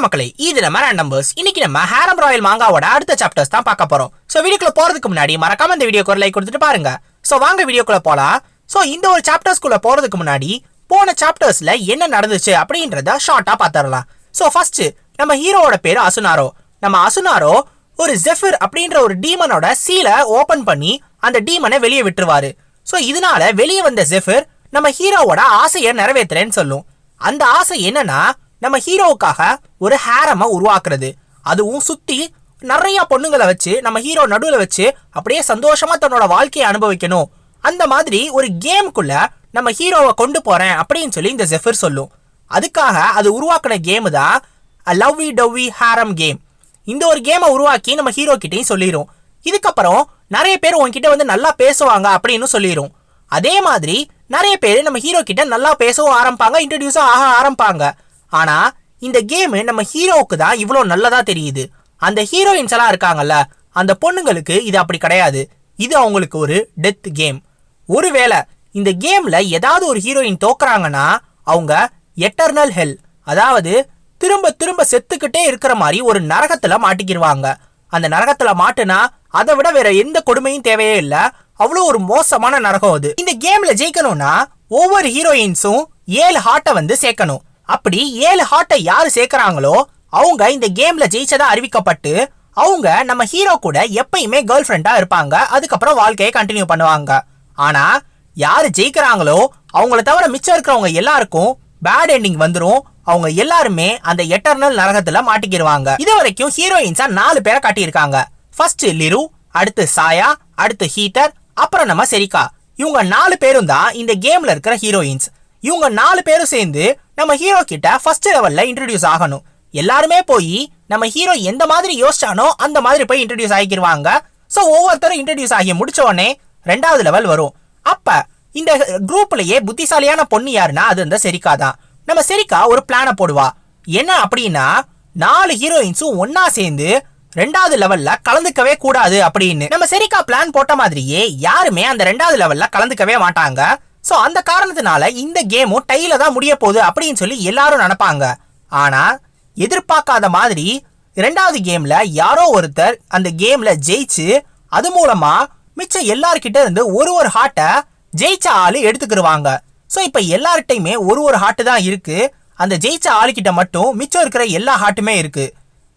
வணக்கம் மக்களே இது நம்ம நம்பர்ஸ் இன்னைக்கு நம்ம ஹேரம் ராயல் மாங்காவோட அடுத்த சாப்டர்ஸ் தான் பார்க்க போறோம். ஸோ வீடியோக்குள்ள போறதுக்கு முன்னாடி மறக்காம இந்த வீடியோக்கு ஒரு லைக் கொடுத்துட்டு பாருங்க. ஸோ வாங்க வீடியோக்குள்ள போலாம். சோ இந்த ஒரு சாப்டர்ஸ்குள்ள போறதுக்கு முன்னாடி போன சாப்டர்ஸ்ல என்ன நடந்துச்சு அப்படின்றத ஷார்ட்டா பாத்திரலாம். சோ ஃபர்ஸ்ட் நம்ம ஹீரோவோட பேரு அசுனாரோ. நம்ம அசுனாரோ ஒரு ஜெஃபிர் அப்படின்ற ஒரு டீமனோட சீலை ஓபன் பண்ணி அந்த டீமனை வெளியே விட்டுருவாரு. சோ இதனால வெளியே வந்த ஜெஃபிர் நம்ம ஹீரோவோட ஆசையை நிறைவேற்றுறேன்னு சொல்லும். அந்த ஆசை என்னன்னா நம்ம ஹீரோவுக்காக ஒரு ஹேரமை உருவாக்குறது. அதுவும் சுற்றி நிறைய பொண்ணுங்களை வச்சு நம்ம ஹீரோ நடுவில் வச்சு அப்படியே சந்தோஷமாக தன்னோட வாழ்க்கையை அனுபவிக்கணும். அந்த மாதிரி ஒரு கேமுக்குள்ள நம்ம ஹீரோவை கொண்டு போகிறேன் அப்படின்னு சொல்லி இந்த ஜெஃபர் சொல்லும். அதுக்காக அது உருவாக்கின கேமு தான் லவ்வி டவ்வி ஹேரம் கேம் இந்த ஒரு கேமை உருவாக்கி நம்ம ஹீரோ கிட்டையும் சொல்லிடும் இதுக்கப்புறம் நிறைய பேர் உன்கிட்ட வந்து நல்லா பேசுவாங்க அப்படின்னு சொல்லிடும் அதே மாதிரி நிறைய பேர் நம்ம ஹீரோ கிட்ட நல்லா பேசவும் ஆரம்பிப்பாங்க இன்ட்ரடியூஸும் ஆக ஆரம்பிப்பாங்க. ஆனா இந்த கேமு நம்ம ஹீரோவுக்கு தான் இவ்வளோ நல்லதா தெரியுது. அந்த ஹீரோயின்ஸ் எல்லாம் இருக்காங்கல்ல அந்த பொண்ணுங்களுக்கு இது அப்படி கிடையாது. இது அவங்களுக்கு ஒரு டெத் கேம் ஒருவேளை இந்த கேமில் ஏதாவது ஒரு ஹீரோயின் தோக்குறாங்கன்னா அவங்க எட்டர்னல் ஹெல் அதாவது திரும்ப திரும்ப செத்துக்கிட்டே இருக்கிற மாதிரி ஒரு நரகத்தில் மாட்டிக்கிடுவாங்க அந்த நரகத்தில் மாட்டுனா அதை விட வேற எந்த கொடுமையும் தேவையே இல்லை. அவ்வளோ ஒரு மோசமான நரகம் அது. இந்த கேமில் ஜெயிக்கணும்னா ஒவ்வொரு ஹீரோயின்ஸும் ஏழு ஹார்ட்டை வந்து சேர்க்கணும். அப்படி ஏழு ஹார்ட்டை யாரு சேர்க்குறாங்களோ அவங்க இந்த கேம்ல ஜெயிச்சதா அறிவிக்கப்பட்டு அவங்க நம்ம ஹீரோ கூட எப்பயுமே கேர்ள் ஃப்ரெண்டா இருப்பாங்க. அதுக்கப்புறம் வாழ்க்கையை கண்டினியூ பண்ணுவாங்க. ஆனா யாரு ஜெயிக்கிறாங்களோ அவங்கள தவிர மிச்சம் இருக்கிறவங்க எல்லாருக்கும் பேட் எண்டிங் வந்துடும் அவங்க எல்லாருமே அந்த எட்டர்னல் நரகத்துல மாட்டிக்கிடுவாங்க இது வரைக்கும் ஹீரோயின்ஸா நாலு பேரை காட்டியிருக்காங்க. ஃபர்ஸ்ட் லிரு அடுத்து சாயா அடுத்து ஹீட்டர் அப்புறம் நம்ம செரிகா இவங்க நாலு பேரும் தான் இந்த கேம்ல இருக்கிற ஹீரோயின்ஸ் இவங்க நாலு பேரும் சேர்ந்து நம்ம ஹீரோ கிட்ட ஃபர்ஸ்ட் லெவல்ல இன்ட்ரடியூஸ் ஆகணும். எல்லாருமே போய் நம்ம ஹீரோ எந்த மாதிரி யோசிச்சானோ அந்த மாதிரி போய் இன்ட்ரடியூஸ் ஆகிக்கிருவாங்க. ஸோ ஒவ்வொருத்தரும் இன்ட்ரடியூஸ் ஆகி முடிச்ச உடனே ரெண்டாவது லெவல் வரும். அப்ப இந்த குரூப்லயே புத்திசாலியான பொண்ணு யாருன்னா அது இந்த செரிக்கா தான். நம்ம செரிக்கா ஒரு பிளானை போடுவா. என்ன அப்படின்னா நாலு ஹீரோயின்ஸும் ஒன்னா சேர்ந்து ரெண்டாவது லெவல்ல கலந்துக்கவே கூடாது அப்படின்னு. நம்ம செரிக்கா பிளான் போட்ட மாதிரியே யாருமே அந்த ரெண்டாவது லெவல்ல கலந்துக்கவே மாட்டாங்க. ஸோ அந்த காரணத்தினால இந்த கேமும் டைல தான் முடிய போகுது அப்படின்னு சொல்லி எல்லாரும் நினப்பாங்க. ஆனால் எதிர்பார்க்காத மாதிரி ரெண்டாவது கேமில் யாரோ ஒருத்தர் அந்த கேமில் ஜெயிச்சு அது மூலமாக மிச்சம் எல்லார்கிட்ட இருந்து ஒரு ஒரு ஹார்ட்டை ஜெயிச்ச ஆளு எடுத்துக்கிருவாங்க. ஸோ இப்போ எல்லார்கிட்டையுமே ஒரு ஒரு ஹார்ட்டு தான் இருக்குது அந்த ஜெயிச்ச ஆளுக்கிட்ட மட்டும் மிச்சம் இருக்கிற எல்லா ஹார்ட்டுமே இருக்கு.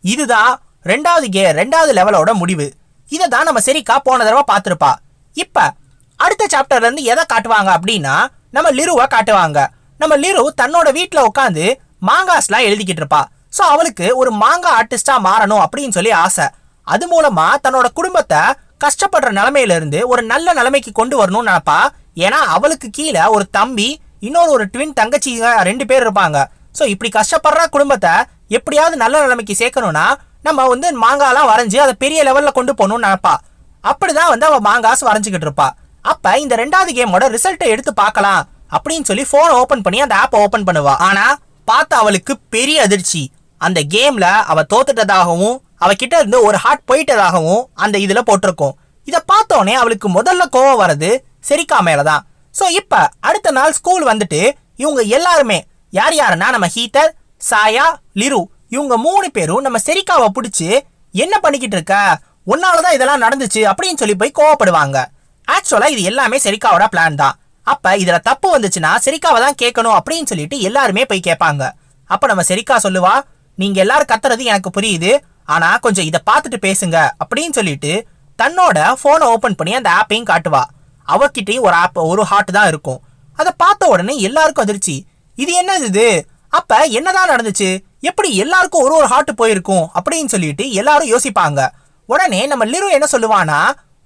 இதுதான் ரெண்டாவது கே ரெண்டாவது லெவலோட முடிவு. இதை தான் நம்ம சரிக்கா போன தடவை பார்த்துருப்பா. இப்போ அடுத்த சாப்டர்ல இருந்து எதை காட்டுவாங்க அப்படின்னா நம்ம லிருவை காட்டுவாங்க. நம்ம லிரு தன்னோட வீட்டில் உட்காந்து மாங்காஸ்லாம் எழுதிக்கிட்டு இருப்பா. ஸோ அவளுக்கு ஒரு மாங்கா ஆர்டிஸ்டா மாறணும் அப்படின்னு சொல்லி ஆசை. அது மூலமா தன்னோட குடும்பத்தை கஷ்டப்படுற நிலமையிலிருந்து ஒரு நல்ல நிலைமைக்கு கொண்டு வரணும்னு நினைப்பா. ஏன்னா அவளுக்கு கீழே ஒரு தம்பி இன்னொரு ஒரு ட்வின் தங்கச்சிங்க ரெண்டு பேர் இருப்பாங்க. ஸோ இப்படி கஷ்டப்படுற குடும்பத்தை எப்படியாவது நல்ல நிலைமைக்கு சேர்க்கணும்னா நம்ம வந்து மாங்காலாம் வரைஞ்சு அதை பெரிய லெவலில் கொண்டு போகணும்னு நினைப்பா. அப்படிதான் வந்து அவள் மாங்காஸ் வரைஞ்சிக்கிட்டு இருப்பா. அப்ப இந்த ரெண்டாவது கேமோட ரிசல்ட்டை எடுத்து பார்க்கலாம் அப்படின்னு சொல்லி போனை ஓபன் பண்ணி அந்த ஆப்பை ஓபன் பண்ணுவா. ஆனா பார்த்தா அவளுக்கு பெரிய அதிர்ச்சி. அந்த கேம்ல அவ தோத்துட்டதாகவும் அவகிட்ட இருந்து ஒரு ஹார்ட் போயிட்டதாகவும் அந்த இதுல போட்டிருக்கோம். இதை பார்த்தோன்னே அவளுக்கு முதல்ல கோவம் வர்றது செரிக்கா மேலதான். ஸோ இப்போ அடுத்த நாள் ஸ்கூல் வந்துட்டு இவங்க எல்லாருமே யார் யாருன்னா நம்ம ஹீட்டர் சாயா லிரு இவங்க மூணு பேரும் நம்ம செரிக்காவை பிடிச்சி என்ன பண்ணிக்கிட்டு இருக்க? உன்னாலதான் இதெல்லாம் நடந்துச்சு அப்படின்னு சொல்லி போய் கோவப்படுவாங்க. ஆக்சுவலா இது எல்லாமே செரிக்காவோட பிளான் தான். அப்ப இதுல தப்பு வந்துச்சுன்னா செரிக்காவை தான் கேட்கணும் அப்படின்னு சொல்லிட்டு எல்லாருமே போய் கேட்பாங்க. அப்ப நம்ம செரிக்கா சொல்லுவா நீங்க எல்லாரும் கத்துறது எனக்கு புரியுது. ஆனா கொஞ்சம் இதை பார்த்துட்டு பேசுங்க அப்படின்னு சொல்லிட்டு தன்னோட போனை ஓபன் பண்ணி அந்த ஆப்பையும் காட்டுவா. அவகிட்டயும் ஒரு ஆப் ஒரு ஹார்ட் தான் இருக்கும். அதை பார்த்த உடனே எல்லாருக்கும் அதிர்ச்சி. இது என்னது இது? அப்ப என்னதான் நடந்துச்சு? எப்படி எல்லாருக்கும் ஒரு ஒரு ஹார்ட் போயிருக்கும்? அப்படின்னு சொல்லிட்டு எல்லாரும் யோசிப்பாங்க. உடனே நம்ம லிரு என்ன சொல்லுவானா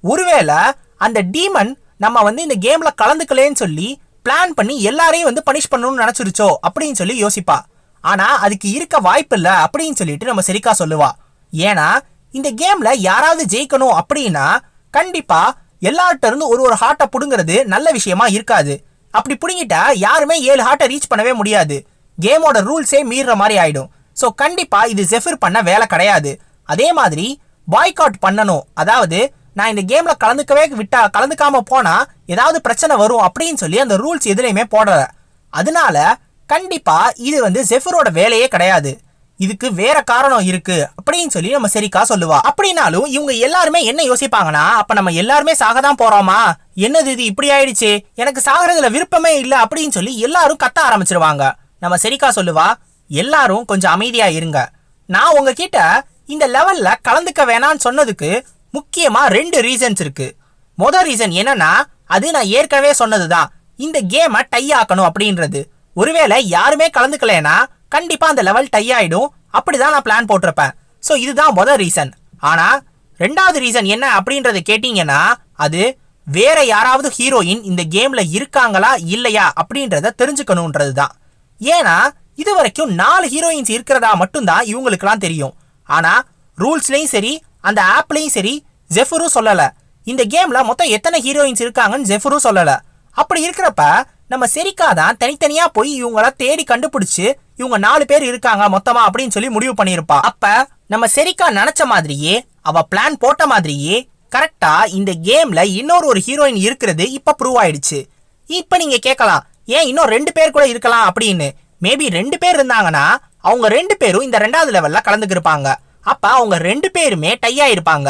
ஒருவேளை அந்த டீமன் நம்ம வந்து இந்த கேம்ல கலந்துக்கலேன்னு சொல்லி பிளான் பண்ணி எல்லாரையும் வந்து பனிஷ் பண்ணணும்னு நினச்சிருச்சோ அப்படின்னு சொல்லி யோசிப்பா. ஆனால் அதுக்கு இருக்க வாய்ப்பு இல்லை அப்படின்னு சொல்லிட்டு நம்ம செரிக்கா சொல்லுவா. ஏன்னா இந்த கேம்ல யாராவது ஜெயிக்கணும் அப்படின்னா கண்டிப்பா எல்லார்ட்ட இருந்து ஒரு ஒரு ஹார்ட்டை பிடுங்கிறது நல்ல விஷயமா இருக்காது. அப்படி பிடுங்கிட்டா யாருமே ஏழு ஹார்ட்டை ரீச் பண்ணவே முடியாது. கேமோட ரூல்ஸே மீறுற மாதிரி ஆயிடும். ஸோ கண்டிப்பா இது ஜெஃபிர் பண்ண வேலை கிடையாது. அதே மாதிரி பாய்காட் பண்ணணும். அதாவது நான் இந்த கேம்ல கலந்துக்கவே விட்டா கலந்துக்காம போனா ஏதாவது பிரச்சனை வரும் அப்படின்னு சொல்லி அந்த ரூல்ஸ் எதுலையுமே போடல. அதனால கண்டிப்பா இது வந்து ஜெஃபரோட வேலையே கிடையாது. இதுக்கு வேற காரணம் இருக்கு அப்படின்னு சொல்லி நம்ம சரிக்கா சொல்லுவா. அப்படின்னாலும் இவங்க எல்லாருமே என்ன யோசிப்பாங்கன்னா அப்ப நம்ம எல்லாருமே சாக தான் போறோமா? என்னது இது இப்படி ஆயிடுச்சு? எனக்கு சாகிறதுல விருப்பமே இல்லை அப்படின்னு சொல்லி எல்லாரும் கத்த ஆரம்பிச்சிருவாங்க. நம்ம சரிக்கா சொல்லுவா எல்லாரும் கொஞ்சம் அமைதியா இருங்க. நான் உங்ககிட்ட இந்த லெவல்ல கலந்துக்க வேணான்னு சொன்னதுக்கு முக்கியமா ரெண்டு ரீசன்ஸ் இருக்கு. மொதல் ரீசன் என்னன்னா அது நான் ஏற்கனவே சொன்னதுதான். இந்த கேமை டை ஆக்கணும் அப்படின்றது. ஒருவேளை யாருமே கலந்துக்கலைன்னா கண்டிப்பாக அந்த லெவல் டை ஆயிடும். அப்படிதான் நான் பிளான் போட்டிருப்பேன். ஸோ இதுதான் மொதல் ரீசன் ஆனா ரெண்டாவது ரீசன் என்ன அப்படின்றத கேட்டீங்கன்னா அது வேற யாராவது ஹீரோயின் இந்த கேம்ல இருக்காங்களா இல்லையா அப்படின்றத தெரிஞ்சுக்கணுன்றது தான் ஏன்னா இது வரைக்கும் நாலு ஹீரோயின்ஸ் இருக்கிறதா மட்டும்தான் இவங்களுக்குலாம் தெரியும். ஆனா ரூல்ஸ்லேயும் சரி அந்த ஆப்லையும் சரி ஜெஃபரும் சொல்லலை. இந்த கேமில் மொத்தம் எத்தனை ஹீரோயின்ஸ் இருக்காங்கன்னு ஜெஃபரும் சொல்லலை. அப்படி இருக்கிறப்ப நம்ம செரிக்கா தான் தனித்தனியாக போய் இவங்கள தேடி கண்டுபிடிச்சு இவங்க நாலு பேர் இருக்காங்க மொத்தமா அப்படின்னு சொல்லி முடிவு பண்ணியிருப்பா. அப்ப நம்ம செரிக்கா நினைச்ச மாதிரியே அவ பிளான் போட்ட மாதிரியே கரெக்டா இந்த கேம்ல இன்னொரு ஒரு ஹீரோயின் இருக்கிறது இப்ப ப்ரூவ் ஆயிடுச்சு. இப்ப நீங்க கேட்கலாம் ஏன் இன்னும் ரெண்டு பேர் கூட இருக்கலாம் அப்படின்னு? மேபி ரெண்டு பேர் இருந்தாங்கன்னா அவங்க ரெண்டு பேரும் இந்த ரெண்டாவது லெவல்ல கலந்துக்கிருப்பாங்க. அப்ப அவங்க ரெண்டு பேருமே டையா இருப்பாங்க.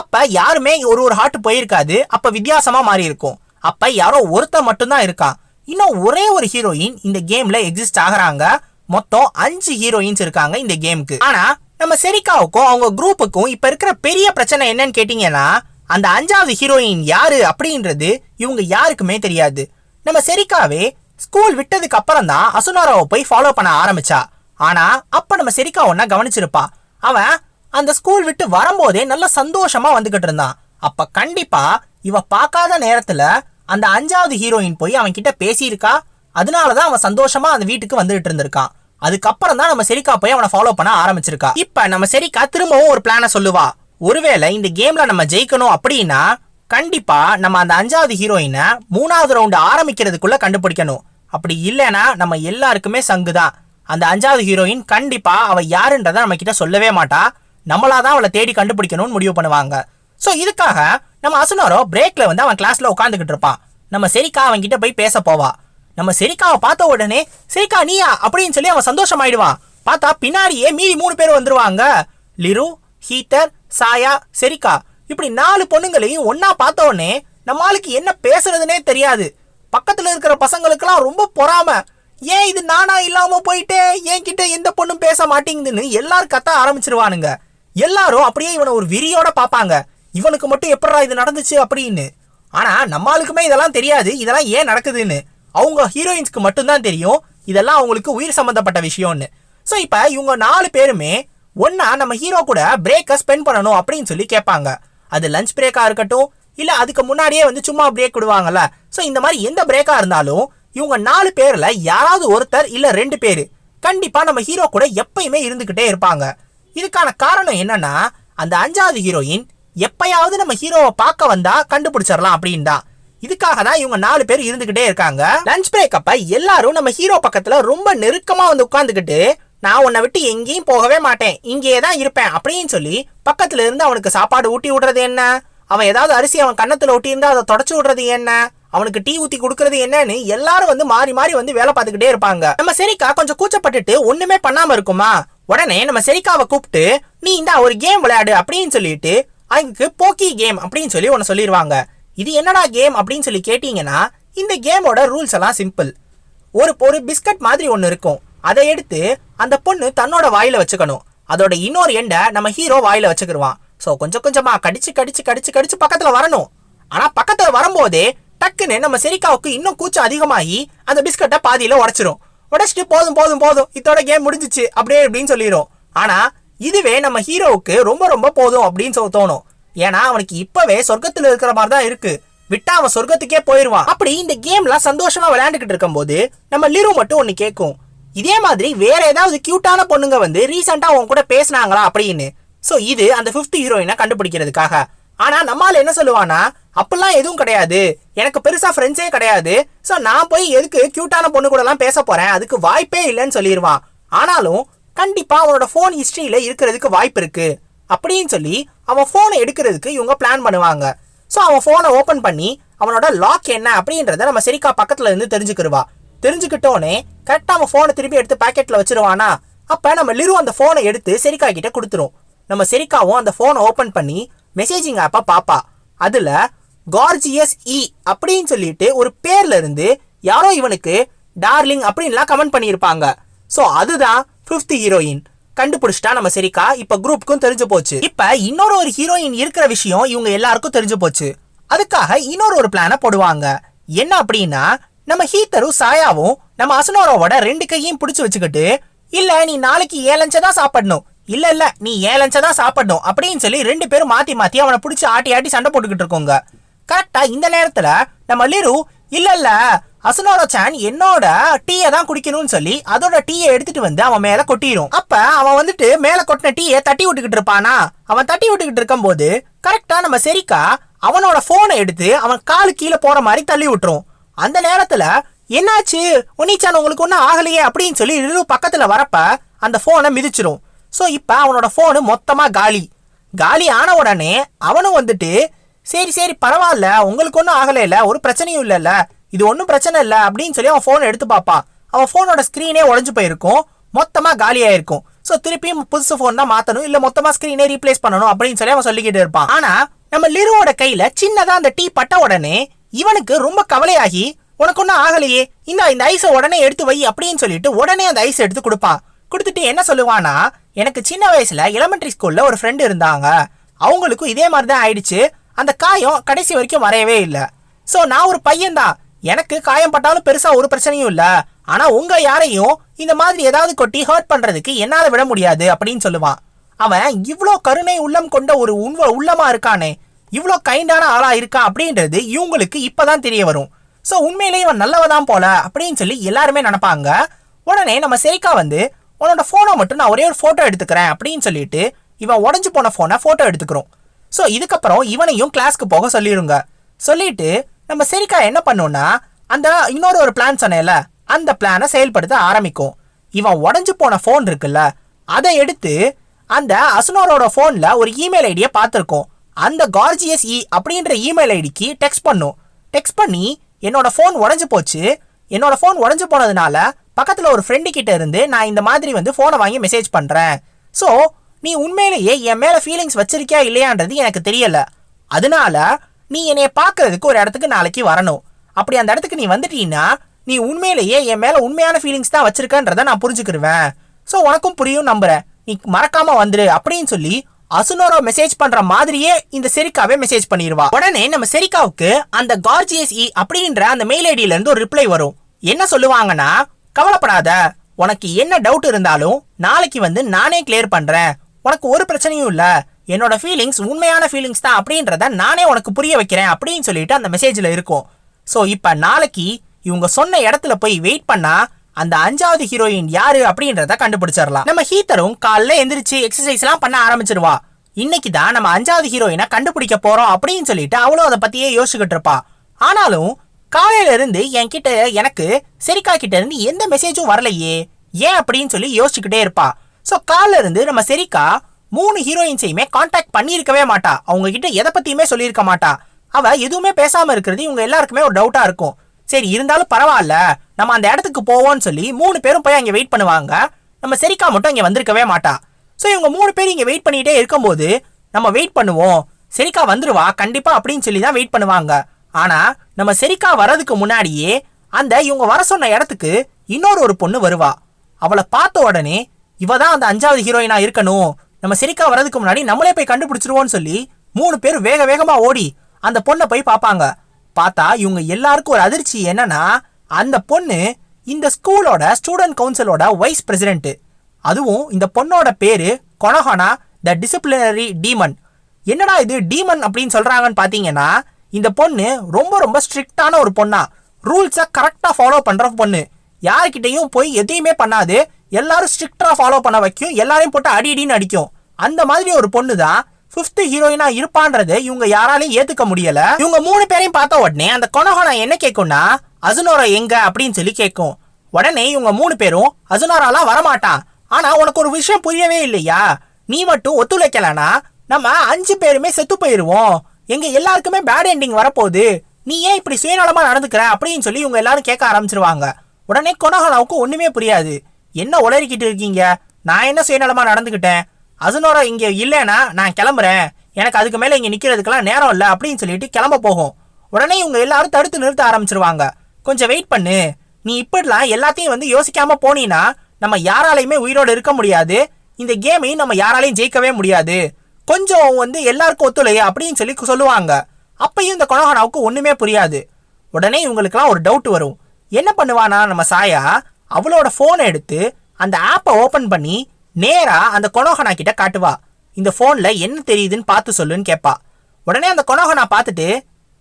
அப்ப யாருமே ஒரு ஒரு ஹார்ட் போயிருக்காது. அப்ப வித்தியாசமா மாறி இருக்கும். அப்ப யாரோ ஒருத்தன் மட்டும்தான் இருக்கான். இன்னும் ஒரே ஒரு ஹீரோயின் இந்த கேம்ல எக்ஸிஸ்ட் ஆகுறாங்க. மொத்தம் அஞ்சு ஹீரோயின்ஸ் இருக்காங்க இந்த கேமுக்கு ஆனா நம்ம செரிக்காவுக்கும் அவங்க குரூப்புக்கும் இப்ப இருக்கிற பெரிய பிரச்சனை என்னன்னு கேட்டீங்கன்னா அந்த அஞ்சாவது ஹீரோயின் யாரு அப்படின்றது இவங்க யாருக்குமே தெரியாது. நம்ம செரிக்காவே ஸ்கூல் விட்டதுக்கு அப்புறம் தான் அசுனாராவை போய் ஃபாலோ பண்ண ஆரம்பிச்சா. ஆனா அப்ப நம்ம செரிக்கா ஒன்னா கவனிச்சிருப்பா. அவன் அந்த ஸ்கூல் விட்டு வரும்போதே நல்ல சந்தோஷமா வந்துகிட்டு இருந்தான். அப்ப கண்டிப்பா இவ பார்க்காத நேரத்துல அந்த அஞ்சாவது ஹீரோயின் போய் அவன் கிட்ட பேசியிருக்கா? அதனாலதான் அவன் சந்தோஷமா அந்த வீட்டுக்கு வந்துகிட்டு இருந்திருக்கான். அதுக்கப்புறம் தான் நம்ம செரிக்கா போய் அவனை ஃபாலோ பண்ண ஆரம்பிச்சிருக்கா. இப்ப நம்ம செரிக்கா திரும்பவும் ஒரு பிளான சொல்லுவா. ஒருவேளை இந்த கேம்ல நம்ம ஜெயிக்கணும் அப்படின்னா கண்டிப்பா நம்ம அந்த அஞ்சாவது ஹீரோயினை மூணாவது ரவுண்டு ஆரம்பிக்கிறதுக்குள்ள கண்டுபிடிக்கணும். அப்படி இல்லைன்னா நம்ம எல்லாருக்குமே சங்கு தான் அந்த அஞ்சாவது ஹீரோயின் கண்டிப்பாக அவள் யாருன்றதை நம்ம கிட்ட சொல்லவே மாட்டா. நம்மளாதான் அவளை தேடி கண்டுபிடிக்கணும்னு முடிவு பண்ணுவாங்க. ஸோ இதுக்காக நம்ம அசுனாரோ பிரேக்கில் வந்து அவன் கிளாஸில் உட்காந்துக்கிட்டு இருப்பான். நம்ம செரிக்கா அவன் கிட்டே போய் பேச போவா. நம்ம செரிக்காவை பார்த்த உடனே செரிக்கா நீயா? அப்படின்னு சொல்லி அவன் சந்தோஷமாயிடுவான். பார்த்தா பின்னாடியே மீதி மூணு பேர் வந்துருவாங்க. லிரு ஹீட்டர் சாயா செரிக்கா. இப்படி நாலு பொண்ணுங்களையும் ஒன்னா பார்த்த உடனே நம்ம ஆளுக்கு என்ன பேசுறதுனே தெரியாது. பக்கத்தில் இருக்கிற பசங்களுக்கெல்லாம் ரொம்ப பொறாமை. ஏன் இது நானா இல்லாம போயிட்டே? என்கிட்ட எந்த பொண்ணும் பேச மாட்டேங்குதுன்னு எல்லாரும் கத்த ஆரம்பிச்சிருவானுங்க. எல்லாரும் அப்படியே இவனை ஒரு விரியோட பார்ப்பாங்க. இவனுக்கு மட்டும் எப்படா இது நடந்துச்சு அப்படின்னு. ஆனா நம்மளுக்குமே இதெல்லாம் தெரியாது. இதெல்லாம் ஏன் நடக்குதுன்னு. அவங்க ஹீரோயின்ஸ்க்கு மட்டும்தான் தெரியும். இதெல்லாம் அவங்களுக்கு உயிர் சம்பந்தப்பட்ட விஷயம்னு. ஸோ இப்போ இவங்க நாலு பேருமே ஒன்னா நம்ம ஹீரோ கூட பிரேக்கை ஸ்பெண்ட் பண்ணணும் அப்படின்னு சொல்லி கேட்பாங்க. அது லஞ்ச் பிரேக்காக இருக்கட்டும் இல்லை அதுக்கு முன்னாடியே வந்து சும்மா பிரேக் விடுவாங்கல்ல. ஸோ இந்த மாதிரி எந்த பிரேக்காக இருந்தாலும் இவங்க நாலு பேரில் யாராவது ஒருத்தர் இல்லை ரெண்டு பேர். கண்டிப்பாக நம்ம ஹீரோ கூட எப்பயுமே இருந்துக்கிட்டே இருப்பாங்க. இதுக்கான காரணம் என்னன்னா அந்த அஞ்சாவது ஹீரோயின் எப்பயாவது நம்ம ஹீரோவை பார்க்க வந்தா கண்டுபிடிச்சிடலாம் அப்படின்னு தான் இதுக்காக தான் இவங்க நாலு பேர் இருந்துகிட்டே இருக்காங்க. லஞ்ச் பிரேக் அப்ப எல்லாரும் நம்ம ஹீரோ பக்கத்துல ரொம்ப நெருக்கமா வந்து உட்காந்துக்கிட்டு நான் உன்னை விட்டு எங்கேயும் போகவே மாட்டேன். இங்கேயே தான் இருப்பேன். அப்படின்னு சொல்லி பக்கத்துல இருந்து அவனுக்கு சாப்பாடு ஊட்டி விடுறது என்ன? அவன் ஏதாவது அரிசி அவன் கன்னத்துல ஒட்டி இருந்தா அதை தொடச்சு விடுறது என்ன? அவனுக்கு டீ ஊத்தி கொடுக்கறது என்னன்னு எல்லாரும் வந்து மாறி மாறி வந்து வேலை பார்த்துக்கிட்டே இருப்பாங்க. நம்ம செரிக்கா கொஞ்சம் கூச்சப்பட்டுட்டு ஒண்ணுமே பண்ணாம இருக்குமா? உடனே நம்ம செரிக்காவை கூப்பிட்டு நீ இந்த ஒரு கேம் விளையாடு அப்படின்னு சொல்லிட்டு அதுக்கு போக்கி கேம் அப்படின்னு சொல்லி ஒன்று சொல்லிடுவாங்க இது என்னடா கேம் அப்படின்னு சொல்லி கேட்டீங்கன்னா இந்த கேமோட ரூல்ஸ் எல்லாம் சிம்பிள் ஒரு ஒரு பிஸ்கட் மாதிரி ஒன்று இருக்கும். அதை எடுத்து அந்த பொண்ணு தன்னோட வாயில வச்சுக்கணும். அதோட இன்னொரு எண்டை நம்ம ஹீரோ வாயில வச்சுக்கிருவான். ஸோ கொஞ்சம் கொஞ்சமாக கடிச்சு கடிச்சு கடிச்சு கடிச்சு பக்கத்தில் வரணும். ஆனால் பக்கத்தில் வரும்போதே டக்குன்னு நம்ம செரிக்காவுக்கு இன்னும் கூச்சம் அதிகமாகி அந்த பிஸ்கட்டை பாதியில் உடச்சிரும். உடச்சிட்டு போதும் போதும் போதும் இதோட கேம் முடிஞ்சிச்சு அப்படியே அப்படின்னு சொல்லிடும் ஆனால் இதுவே நம்ம ஹீரோவுக்கு ரொம்ப ரொம்ப போதும் அப்படின்னு சொல்லி தோணும். ஏன்னா அவனுக்கு இப்பவே சொர்க்கத்தில் இருக்கிற மாதிரி தான் இருக்கு. விட்டா அவன் சொர்க்கத்துக்கே போயிடுவான் அப்படி இந்த கேம்லாம் சந்தோஷமா விளையாண்டுகிட்டு இருக்கும்போது நம்ம லிரு மட்டும் ஒன்று கேட்கும் இதே மாதிரி வேற ஏதாவது கியூட்டான பொண்ணுங்க வந்து ரீசெண்டாக அவங்க கூட பேசுனாங்களா அப்படின்னு. ஸோ இது அந்த 50 ஹீரோயினை கண்டுபிடிக்கிறதுக்காக. ஆனா நம்மால் என்ன சொல்லுவானா அப்படிலாம் எதுவும் கிடையாது. எனக்கு பெருசா ஃப்ரெண்ட்ஸே கிடையாது. ஸோ நான் போய் எதுக்கு கியூட்டான பொண்ணு கூடலாம் பேச போறேன். அதுக்கு வாய்ப்பே இல்லைன்னு சொல்லிடுவான் ஆனாலும் கண்டிப்பா அவனோட ஃபோன் ஹிஸ்டரியில இருக்கிறதுக்கு வாய்ப்பு இருக்கு. அப்படின்னு சொல்லி அவன் ஃபோனை எடுக்கிறதுக்கு இவங்க பிளான் பண்ணுவாங்க. ஸோ அவன் ஃபோனை ஓப்பன் பண்ணி அவனோட லாக் என்ன அப்படின்றத நம்ம செரிக்கா பக்கத்துல இருந்து தெரிஞ்சுக்கிடுவா தெரிஞ்சுக்கிட்டோனே கரெக்டாக அவன் ஃபோனை திருப்பி எடுத்து பேக்கெட்டில் வச்சிருவானா? அப்போ நம்ம லிரு அந்த ஃபோனை எடுத்து செரிக்கா கிட்ட கொடுத்துரும். நம்ம செரிக்காவும் அந்த ஃபோனை ஓப்பன் பண்ணி மெசேஜிங் ஆப்பை பாப்பா. அதில் கார்ஜியஸ் இ அப்படின்னு சொல்லிட்டு ஒரு பேர்ல இருந்து யாரோ இவனுக்கு டார்லிங் அப்படின்லாம் கமெண்ட் பண்ணியிருப்பாங்க. ஸோ அதுதான் ஃபிஃப்த் ஹீரோயின் கண்டுபிடிச்சிட்டா நம்ம சரிக்கா? இப்போ குரூப்புக்கும் தெரிஞ்சு போச்சு. இப்போ இன்னொரு ஒரு ஹீரோயின் இருக்கிற விஷயம் இவங்க எல்லாருக்கும் தெரிஞ்சு போச்சு. அதுக்காக இன்னொரு ஒரு பிளானை போடுவாங்க. என்ன அப்படின்னா நம்ம ஹீத்தரும் சாயாவும் நம்ம அசனோரோவோட ரெண்டு கையும் பிடிச்சி வச்சுக்கிட்டு இல்லை நீ நாளைக்கு ஏழஞ்ச தான் சாப்பிடணும். இல்ல இல்ல நீ ஏழஞ்ச தான் சாப்பிடணும் அப்படின்னு சொல்லி ரெண்டு பேரும் மாத்தி மாத்தி அவனை பிடிச்சி ஆட்டி ஆட்டி சண்டை போட்டுக்கிட்டு இருக்கோங்க. கரெக்டா இந்த நேரத்துல நம்ம லிரு இல்ல இல்ல அசுனோட சான் என்னோட டீயை தான் குடிக்கணும்னு சொல்லி அதோட டீயை எடுத்துட்டு வந்து அவன் மேல கொட்டிடும் அப்ப அவன் வந்துட்டு மேல கொட்டின டீயை தட்டி விட்டுக்கிட்டு இருப்பானா? அவன் தட்டி விட்டுக்கிட்டு இருக்கும்போது கரெக்டா நம்ம செரிக்கா அவனோட போனை எடுத்து அவன் காலு கீழே போற மாதிரி தள்ளி விட்டுரும். அந்த நேரத்துல என்னாச்சு? உன்னிச்சான் உங்களுக்கு ஒன்றும் ஆகலையே அப்படின்னு சொல்லி லிரு பக்கத்துல வரப்ப அந்த போனை மிதிச்சிரும். ஸோ இப்போ அவனோட ஃபோனு மொத்தமாக காலி. காலி ஆன உடனே அவனும் வந்துட்டு சரி சரி பரவாயில்ல உங்களுக்கு ஒன்றும் ஆகலை இல்லை ஒரு பிரச்சனையும் இல்லைல்ல இது ஒன்றும் பிரச்சனை இல்லை அப்படின்னு சொல்லி அவன் ஃபோனை எடுத்து பார்ப்பான். அவன் ஃபோனோட ஸ்க்ரீனே உடஞ்சு போயிருக்கும் மொத்தமாக காலியாயிருக்கும் ஸோ திருப்பியும் புதுசு ஃபோன் தான் மாற்றணும் இல்லை மொத்தமாக ஸ்க்ரீனே ரீப்ளேஸ் பண்ணணும் அப்படின்னு சொல்லி அவன் சொல்லிக்கிட்டு இருப்பான். ஆனால் நம்ம லிருவோட கையில் சின்னதாக அந்த டீ பட்ட உடனே இவனுக்கு ரொம்ப கவலையாகி உனக்கு ஒன்றும் ஆகலையே இந்த இந்த ஐஸை உடனே எடுத்து வை அப்படின்னு சொல்லிட்டு உடனே அந்த ஐஸ் எடுத்து கொடுப்பான். கொடுத்துட்டு என்ன சொல்லுவானா எனக்கு சின்ன வயசில் எலமெண்ட்ரி ஸ்கூலில் ஒரு ஃப்ரெண்டு இருந்தாங்க. அவங்களுக்கும் இதே மாதிரி தான் ஆயிடுச்சு. அந்த காயம் கடைசி வரைக்கும் வரையவே இல்லை. ஸோ நான் ஒரு பையன்தான். எனக்கு காயம் பட்டாலும் பெருசாக ஒரு பிரச்சனையும் இல்லை. ஆனால் உங்கள் யாரையும் இந்த மாதிரி ஏதாவது கொட்டி ஹர்ட் பண்றதுக்கு என்னால் விட முடியாது அப்படின்னு சொல்லுவான். அவன் இவ்வளோ கருணை உள்ளம் கொண்ட ஒரு உண்வ உள்ளமாக இருக்கானே. இவ்வளோ கைண்டான ஆளாக இருக்கான் அப்படின்றது இவங்களுக்கு இப்போ தான் தெரிய வரும். ஸோ உண்மையிலேயே இவன் நல்லவதான் போல அப்படின்னு சொல்லி எல்லாருமே நினைப்பாங்க. உடனே நம்ம சேக்கா வந்து உன்னோட ஃபோனை மட்டும் நான் ஒரே ஒரு ஃபோட்டோ எடுத்துக்கிறேன் அப்படின்னு சொல்லிட்டு இவன் உடஞ்சி போன ஃபோனை ஃபோட்டோ எடுத்துக்கிறோம். ஸோ இதுக்கப்புறம் இவனையும் கிளாஸ்க்கு போக சொல்லிடுங்க சொல்லிட்டு நம்ம சரிக்கா என்ன பண்ணுன்னா அந்த இன்னொரு ஒரு பிளான் சொன்னேன்ல அந்த பிளானை செயல்படுத்த ஆரம்பிக்கும். இவன் உடஞ்சி போன ஃபோன் இருக்குல்ல அதை எடுத்து அந்த அசுனோரோட ஃபோனில் ஒரு இமெயில் ஐடியை பார்த்துருக்கோம். அந்த கார்ஜியஸ் இ e அப்படின்ற இமெயில் ஐடிக்கு டெக்ஸ்ட் பண்ணும். டெக்ஸ்ட் பண்ணி என்னோட ஃபோன் உடஞ்சு போச்சு. என்னோட ஃபோன் உடஞ்சு போனதுனால பக்கத்தில் ஒரு ஃப்ரெண்டு கிட்ட இருந்து நான் இந்த மாதிரி வந்து ஃபோனை வாங்கி மெசேஜ் பண்ணுறேன் ஸோ நீ உண்மையிலேயே என் மேலே ஃபீலிங்ஸ் வச்சிருக்கியா இல்லையான்றது எனக்கு தெரியல. அதனால நீ என்னைய பார்க்கறதுக்கு ஒரு இடத்துக்கு நாளைக்கு வரணும். அப்படி அந்த இடத்துக்கு நீ வந்துட்டீன்னா நீ உண்மையிலேயே என் மேலே உண்மையான ஃபீலிங்ஸ் தான் வச்சிருக்கன்றத நான் புரிஞ்சுக்கிருவேன். ஸோ உனக்கும் புரியும் நம்புகிறேன் நீ மறக்காமல் வந்துரு அப்படின்னு சொல்லி அசுனோரோ மெசேஜ் பண்ற மாதிரியே இந்த செரிக்காவே மெசேஜ் பண்ணிடுவா உடனே நம்ம செரிக்காவுக்கு அந்த கார்ஜிஎஸ்இ e அப்படின்ற அந்த மெயில் ஐடியில இருந்து ஒரு ரிப்ளை வரும். என்ன சொல்லுவாங்கன்னா கவலைப்படாத. உனக்கு என்ன டவுட் இருந்தாலும் நாளைக்கு வந்து நானே கிளியர் பண்றேன். உனக்கு ஒரு பிரச்சனையும் இல்ல. என்னோட ஃபீலிங்ஸ் உண்மையான ஃபீலிங்ஸ் தான் அப்படின்றத நானே உனக்கு புரிய வைக்கிறேன் அப்படின்னு சொல்லிட்டு அந்த மெசேஜில் இருக்கும். ஸோ இப்போ நாளைக்கு இவங்க சொன்ன இடத்துல போய் வெயிட் பண்ணா அந்த அஞ்சாவது ஹீரோயின் யாரு அப்படின்றத கண்டுபிடிச்சிடலாம். நம்ம ஹீத்தரும் காலைல எந்திரிச்சு எக்ஸசைஸ்லாம் பண்ண ஆரம்பிச்சிருவா. இன்னைக்கு தான் நம்ம அஞ்சாவது ஹீரோயினை கண்டுபிடிக்க போறோம் அப்படின்னு சொல்லிட்டு அவளும் அதை பத்தியே யோசிச்சுக்கிட்டு இருப்பா. ஆனாலும் காலையில இருந்து என்கிட்ட எனக்கு செரிக்கா கிட்ட இருந்து எந்த மெசேஜும் வரலையே. ஏன் அப்படின்னு சொல்லி யோசிச்சுக்கிட்டே இருப்பா. ஸோ காலைல இருந்து நம்ம செரிக்கா மூணு ஹீரோயின்ஸையுமே காண்டாக்ட் பண்ணியிருக்கவே மாட்டா. அவங்க கிட்ட எதை பத்தியுமே சொல்லியிருக்க மாட்டா. அவ எதுவுமே பேசாம இருக்கிறது இவங்க எல்லாருக்குமே ஒரு டவுட்டா இருக்கும். சரி இருந்தாலும் பரவாயில்ல. நம்ம அந்த இடத்துக்கு போவோம்னு சொல்லி மூணு பேரும் போய் அங்கே வெயிட் பண்ணுவாங்க. நம்ம செரிக்கா மட்டும் அங்கே வந்திருக்கவே மாட்டா. ஸோ இவங்க மூணு பேர் இங்கே வெயிட் பண்ணிகிட்டே இருக்கும்போது நம்ம வெயிட் பண்ணுவோம். செரிக்கா வந்துருவா. கண்டிப்பாக அப்படின்னு சொல்லி தான் வெயிட் பண்ணுவாங்க. ஆனால் நம்ம செரிக்கா வர்றதுக்கு முன்னாடியே அந்த இவங்க வர சொன்ன இடத்துக்கு இன்னொரு ஒரு பொண்ணு வருவா. அவளை பார்த்த உடனே இவ தான் அந்த அஞ்சாவது ஹீரோயினா இருக்கணும். நம்ம செரிக்கா வர்றதுக்கு முன்னாடி நம்மளே போய் கண்டுபிடிச்சிருவோம்னு சொல்லி மூணு பேர் வேக வேகமாக ஓடி அந்த பொண்ணை போய் பார்ப்பாங்க. பார்த்தா இவங்க எல்லாருக்கும் ஒரு அதிர்ச்சி என்னன்னா அந்த பொண்ணு இந்த ஸ்கூலோட ஸ்டூடெண்ட் கவுன்சிலோட வைஸ் பிரசிடென்ட் அதுவும் இந்த பொண்ணோட பேரு கொனஹானா த டிசிப்ளினரி டீமன். என்னடா இது டீமன் அப்படின்னு சொல்றாங்கன்னு பாத்தீங்கன்னா இந்த பொண்ணு ரொம்ப ரொம்ப ஸ்ட்ரிக்டான ஒரு பொண்ணா. ரூல்ஸை கரெக்டாக ஃபாலோ பண்ணுற பொண்ணு. யார்கிட்டையும் போய் எதையுமே பண்ணாது. எல்லாரும் ஸ்ட்ரிக்டாக ஃபாலோ பண்ண வைக்கும். எல்லாரையும் போட்டு அடி அடின்னு அடிக்கும். அந்த மாதிரி ஒரு பொண்ணு தான் ஃபிஃப்த் ஹீரோயினா இருப்பான்றது இவங்க யாராலையும் ஏத்துக்க முடியல. இவங்க மூணு பேரையும் பார்த்த உடனே அந்த கொனகோனா என்ன கேட்கும்னா அசுனோரா எங்க? அப்படின்னு சொல்லி கேட்கும் உடனே இவங்க மூணு பேரும் அசுனோராலாம் வரமாட்டான் ஆனா உனக்கு ஒரு விஷயம் புரியவே இல்லையா? நீ மட்டும் ஒத்துழைக்கலனா நம்ம அஞ்சு பேருமே செத்து போயிருவோம். எங்க எல்லாருக்குமே பேட் எண்டிங் வரப்போகுது. நீ ஏன் இப்படி சுயநலமாக நடந்துக்கிற அப்படின்னு சொல்லி இவங்க எல்லாரும் கேட்க ஆரம்பிச்சிருவாங்க. உடனே கொனஹானாவுக்கு ஒன்றுமே புரியாது. என்ன உளறிக்கிட்டு இருக்கீங்க? நான் என்ன சுயநலமாக நடந்துக்கிட்டேன்? அசுனோரா இங்கே இல்லைன்னா நான் கிளம்புறேன். எனக்கு அதுக்கு மேலே இங்கே நிற்கிறதுக்கெல்லாம் நேரம் இல்லை அப்படின்னு சொல்லிட்டு கிளம்ப போகும். உடனே இவங்க எல்லாரும் தடுத்து நிறுத்த ஆரம்பிச்சிருவாங்க. கொஞ்சம் வெயிட் பண்ணு. நீ இப்படிலாம் எல்லாத்தையும் வந்து யோசிக்காம போனீன்னா நம்ம யாராலையுமே உயிரோடு இருக்க முடியாது. இந்த கேமையும் நம்ம யாராலையும் ஜெயிக்கவே முடியாது. கொஞ்சம் வந்து எல்லாருக்கும் ஒத்துழைய அப்படின்னு சொல்லி சொல்லுவாங்க. அப்பையும் இந்த கொனோகனாவுக்கு ஒன்றுமே புரியாது. உடனே இவங்களுக்குலாம் ஒரு டவுட் வரும். என்ன பண்ணுவானா நம்ம சாயா? அவளோட ஃபோனை எடுத்து அந்த ஆப்பை ஓப்பன் பண்ணி நேராக அந்த கொனோகனா கிட்ட காட்டுவா. இந்த ஃபோனில் என்ன தெரியுதுன்னு பார்த்து சொல்லுன்னு கேட்பா உடனே அந்த கொனோகனா பார்த்துட்டு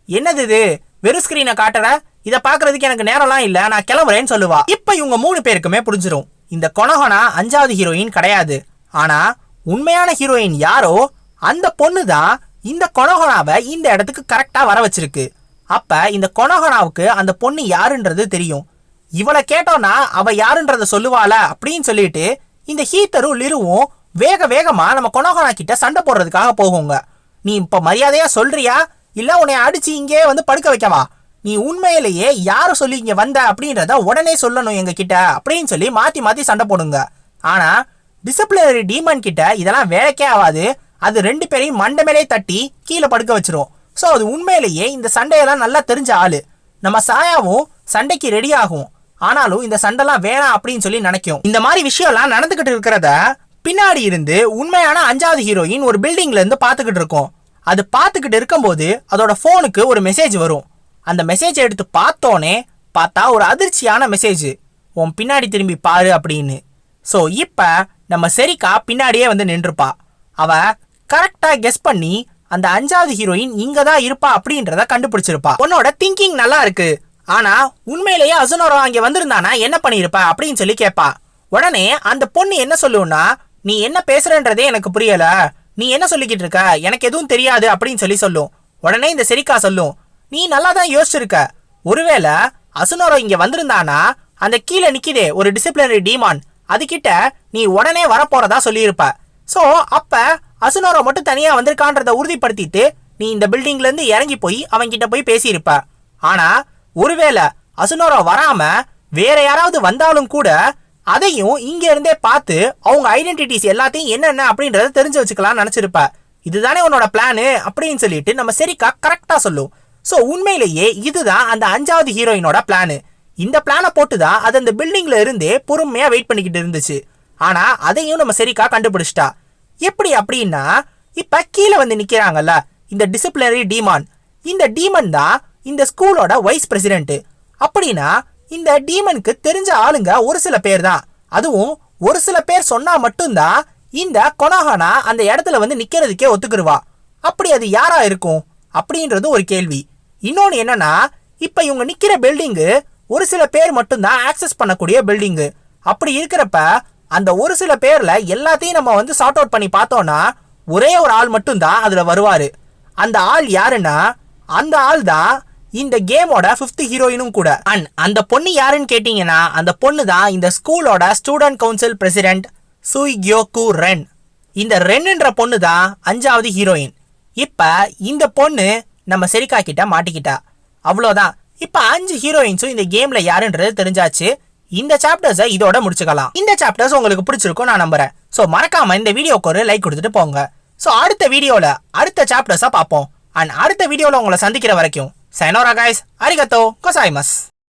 என்னது இது? வெறும் ஸ்கிரீனை காட்டுற? இதை பார்க்கறதுக்கு எனக்கு நேரம்லாம் இல்லை. நான் கிளம்புறேன்னு சொல்லுவா. இப்போ இவங்க மூணு பேருக்குமே புரிஞ்சிடும் இந்த கொனோகனா அஞ்சாவது ஹீரோயின் கிடையாது. ஆனால் உண்மையான ஹீரோயின் யாரோ அந்த பொண்ணு தான் இந்த கொனோகனாவை இந்த இடத்துக்கு கரெக்டாக வர வச்சிருக்கு அப்போ இந்த கொனோகனாவுக்கு அந்த பொண்ணு யாருன்றது தெரியும். இவளை கேட்டோன்னா அவள் யாருன்றத சொல்லுவாள அப்படின்னு சொல்லிட்டு இந்த ஹீத்தரும் லிருவும் வேக வேகமாக நம்ம கொனோகனா கிட்ட சண்டை போடுறதுக்காக போகுங்க. நீ இப்போ மரியாதையாக சொல்றியா? இல்லை உன்னை அடிச்சு இங்கே வந்து படுக்க வைக்கவா? நீ உண்மையிலேயே யார சொல்லி இங்கே வந்த அப்படின்றத உடனே சொல்லணும் எங்ககிட்ட அப்படின்னு சொல்லி மாற்றி மாற்றி சண்டை போடுங்க. ஆனால் டிசிப்ளினரி டீமன் கிட்ட இதெல்லாம் வேலைக்கே ஆகாது. அது ரெண்டு பேரையும் மண்டமேலே தட்டி கீழே படுக்க வச்சிரும். ஸோ அது உண்மையிலேயே இந்த சண்டையெல்லாம் நல்லா தெரிஞ்ச ஆள். நம்ம சாயாவும் சண்டைக்கு ரெடி ஆகும். ஆனாலும் இந்த சண்டைலாம் வேணாம் அப்படின்னு சொல்லி நினைக்கும். இந்த மாதிரி விஷயம்லாம் நடந்துகிட்டு இருக்கிறத பின்னாடி இருந்து உண்மையான அஞ்சாவது ஹீரோயின் ஒரு பில்டிங்ல இருந்து பார்த்துக்கிட்டு இருக்கோம். அது பார்த்துக்கிட்டு இருக்கும்போது அதோட ஃபோனுக்கு ஒரு மெசேஜ் வரும். அந்த மெசேஜ் எடுத்து பார்த்தோன்னே பார்த்தா ஒரு அதிர்ச்சியான மெசேஜ் உன் பின்னாடி திரும்பி பாரு அப்படின்னு. ஸோ இப்போ நம்ம செரிக்கா பின்னாடியே வந்து நின்றுப்பா. அவ கரெக்டாக கெஸ் பண்ணி அந்த அஞ்சாவது ஹீரோயின் இங்க தான் இருப்பா அப்படின்றத கண்டுபிடிச்சிருப்பா. உன்னோட திங்கிங் நல்லா இருக்கு. ஆனா உண்மையிலேயே அசுனோரோ அங்க வந்திருந்தானா என்ன பண்ணியிருப்ப அப்படின்னு சொல்லி கேட்பா உடனே அந்த பொண்ணு என்ன சொல்லுன்னா நீ என்ன பேசுறன்றதே எனக்கு புரியல. நீ என்ன சொல்லிக்கிட்டு இருக்க? எனக்கு எதுவும் தெரியாது அப்படின்னு சொல்லி சொல்லும். உடனே இந்த செரிக்கா சொல்லும் நீ நல்லா தான் யோசிச்சிருக்க. ஒருவேளை அசுனோரோ இங்க வந்திருந்தானா அந்த கீழே நிக்கிதே ஒரு டிசிப்ளினரி டீமான் அதுகிட்ட நீ உடனே வரப்போறதா சொல்லியிருப்ப. ஸோ அப்போ அசுனோரோ மட்டும் தனியாக வந்திருக்கான்றத உறுதிப்படுத்திட்டு நீ இந்த பில்டிங்ல இருந்து இறங்கி போய் அவன்கிட்ட போய் பேசியிருப்ப. ஆனால் ஒருவேளை அசுனோரோ வராம வேற யாராவது வந்தாலும் கூட அதையும் இங்கே இருந்தே பார்த்து அவங்க ஐடென்டிட்டிஸ் எல்லாத்தையும் என்னென்ன அப்படின்றத தெரிஞ்சு வச்சுக்கலாம்னு நினச்சிருப்ப. இதுதானே உன்னோட பிளானு அப்படின்னு சொல்லிட்டு நம்ம சரிக்கா கரெக்டாக சொல்லும். ஸோ உண்மையிலேயே இதுதான் அந்த அஞ்சாவது ஹீரோயினோட பிளானு இந்த பிளானை போட்டு தான் அது அந்த பில்டிங்கில் இருந்தே பொறுமையாக வெயிட் பண்ணிக்கிட்டு இருந்துச்சு. ஆனா அதையும் நம்ம சரிக்கா கண்டுபிடிச்சிட்டா. எப்படி அப்படின்னா இப்ப கீழே வந்து நிக்கிறாங்கல்ல இந்த டிசிப்ளினரி டீமான் இந்த டீமன் தான் இந்த ஸ்கூலோட வைஸ் பிரசிடென்ட் அப்படின்னா இந்த டீமனுக்கு தெரிஞ்ச ஆளுங்க ஒரு சில பேர் தான். அதுவும் ஒரு சில பேர் சொன்னா மட்டும்தான் இந்த கொனஹானா அந்த இடத்துல வந்து நிக்கிறதுக்கே ஒத்துக்குருவா. அப்படி அது யாரா இருக்கும்? அப்படின்றது ஒரு கேள்வி. இன்னொன்னு என்னன்னா இப்ப இவங்க நிக்கிற பில்டிங்கு ஒரு சில பேர் மட்டும்தான் ஆக்சஸ் பண்ணக்கூடிய பில்டிங்கு அப்படி இருக்கிறப்ப அந்த ஒரு சில பேர்ல எல்லாத்தையும் நம்ம வந்து சார்ட் அவுட் பண்ணி பார்த்தோம்னா ஒரே ஒரு ஆள் மட்டும்தான் அதில் வருவார். அந்த ஆள் யாருன்னா அந்த ஆள் தான் இந்த கேமோட ஃபிஃப்த் ஹீரோயினும் கூட. அண்ட் அந்த பொண்ணு யாருன்னு கேட்டிங்கன்னா அந்த பொண்ணு தான் இந்த ஸ்கூலோட student council president Sui Kyoku Ren இந்த ரென்னுன்ற பொண்ணு தான் அஞ்சாவது ஹீரோயின் இப்போ இந்த பொண்ணு நம்ம செரிக்கா கிட்ட மாட்டிக்கிட்டா. அவ்வளோதான் இப்போ அஞ்சு ஹீரோயின்ஸும் இந்த கேமில் யாருன்றது தெரிஞ்சாச்சு. இந்த சாப்டர்ஸை இதோட முடிச்சுக்கலாம். இந்த சாப்டர்ஸ் உங்களுக்கு பிடிச்சிருக்கும் நான் நம்புறேன். ஸோ மறக்காம இந்த வீடியோக்கு ஒரு லைக் கொடுத்துட்டு போங்க. ஸோ அடுத்த வீடியோல அடுத்த சாப்டர்ஸாக பார்ப்போம். அண்ட் அடுத்த வீடியோல உங்களை சந்திக்கிற வரைக்கும் சைனோரா கைஸ் அரிகத்தோ கொசாய்மஸ்